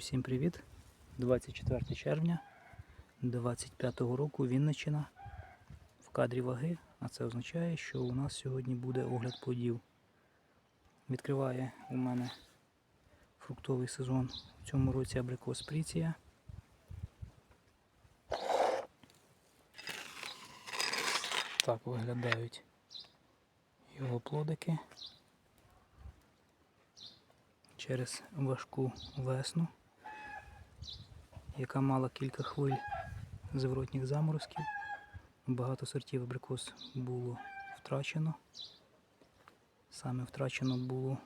Усім привіт! 24 червня 25 року Вінниччина в кадрі ваги, а це означає, що у нас сьогодні буде огляд плодів. Відкриває у мене фруктовий сезон в цьому році абрикос Пріція. Так виглядають його плодики через важку весну, яка мала кілька хвиль зворотніх заморозків. Багато сортів абрикос було втрачено. Саме втрачено було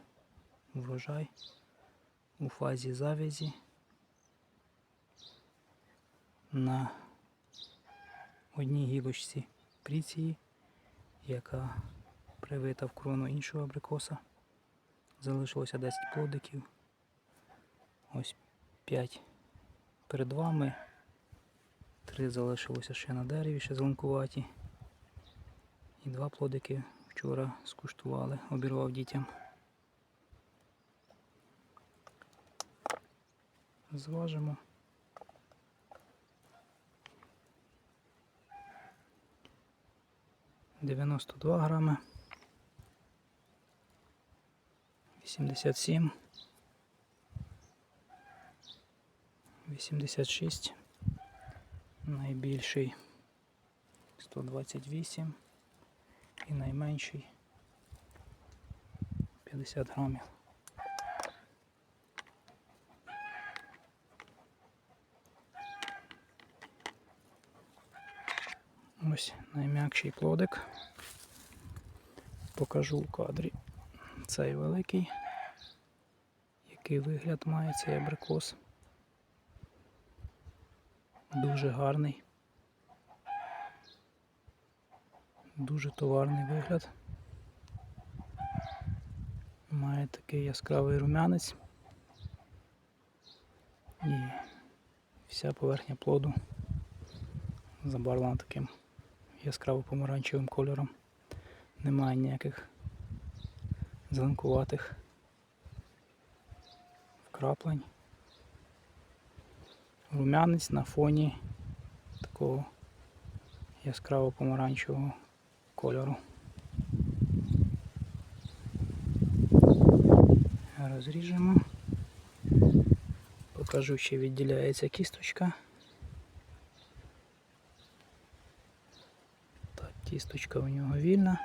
врожай у фазі завязі на одній гілочці пріції, яка привита в крону іншого абрикоса. Залишилося 10 плодиків. Ось 5 перед вами. Три залишилося ще на дереві, ще зеленкуваті. І два плодики вчора скуштували, обірвав дітям. Зважимо. Дев'яносто два грами. 87, 86, найбільший 128 і найменший 50 грамів. Ось найм'якший плодик. Покажу у кадрі цей великий, який вигляд має цей абрикос. Дуже гарний. Дуже товарний вигляд. Має такий яскравий рум'янець і вся поверхня плоду забарвлена таким яскраво помаранчевим кольором. Немає ніяких зеленкуватих вкраплень. Рум'янець на фоні такого яскраво помаранчевого кольору. Розріжемо. Покажу, ще відділяється кісточка. Так, кісточка у нього вільна.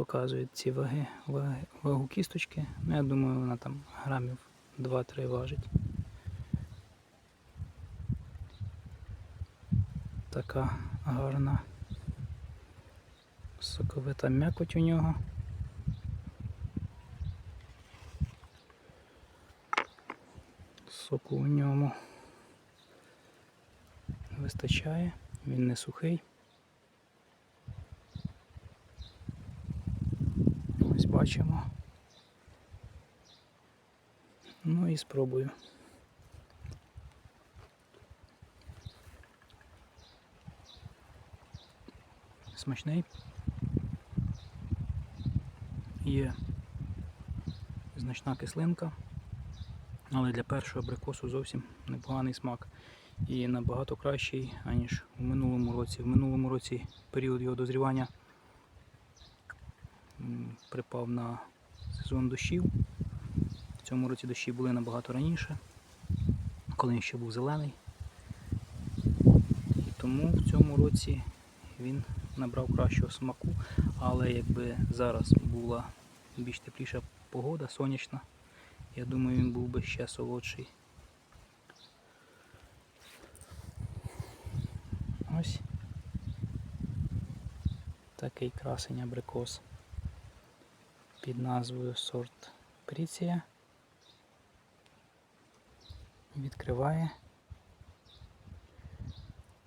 Показують ці ваги, ваги вагу кісточки. Ну, я думаю, вона там грамів 2-3 важить. Така гарна соковита м'якоть у нього. Соку у ньому вистачає, він не сухий. Ось бачимо. Ну і спробую. Смачний. Є значна кислинка, але для першого абрикосу зовсім непоганий смак. І набагато кращий, аніж у минулому році. В минулому році період його дозрівання припав на сезон дощів. В цьому році дощі були набагато раніше, коли він ще був зелений. І тому в цьому році він набрав кращого смаку, але якби зараз була більш тепліша погода, сонячна, я думаю, він був би ще солодший. Ось такий красень абрикос під назвою сорт Пріція. Відкриває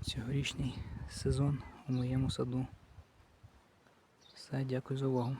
цьогорічний сезон у моєму саду. Все, дякую за увагу.